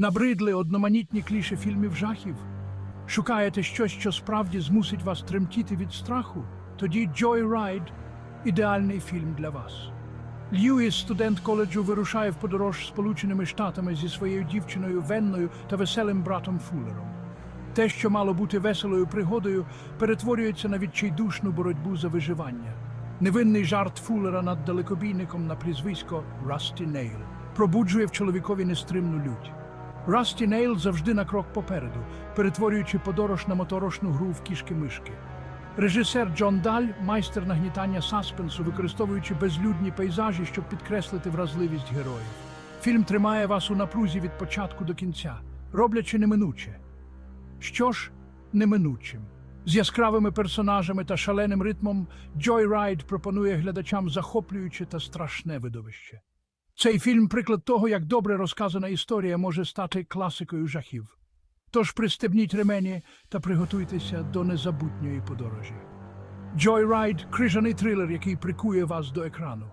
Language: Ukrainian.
Набридли одноманітні кліше фільмів жахів? Шукаєте щось, що справді змусить вас тремтіти від страху? Тоді Joyride – ідеальний фільм для вас. Льюіс, студент коледжу, вирушає в подорож Сполученими Штатами зі своєю дівчиною Венною та веселим братом Фулером. Те, що мало бути веселою пригодою, перетворюється на відчайдушну боротьбу за виживання. Невинний жарт Фулера над далекобійником на прізвисько Расті Нейл пробуджує в чоловікові нестримну лють. Расті Нейл завжди на крок попереду, перетворюючи подорож на моторошну гру в кішки-мишки. Режисер Джон Даль майстер нагнітання саспенсу, використовуючи безлюдні пейзажі, щоб підкреслити вразливість героїв. Фільм тримає вас у напрузі від початку до кінця, роблячи неминуче. Що ж, неминучим. З яскравими персонажами та шаленим ритмом Joyride пропонує глядачам захоплююче та страшне видовище. Цей фільм приклад того, як добре розказана історія може стати класикою жахів. Тож пристебніть ремені та приготуйтеся до незабутньої подорожі. Joyride – крижаний трилер, який прикує вас до екрану.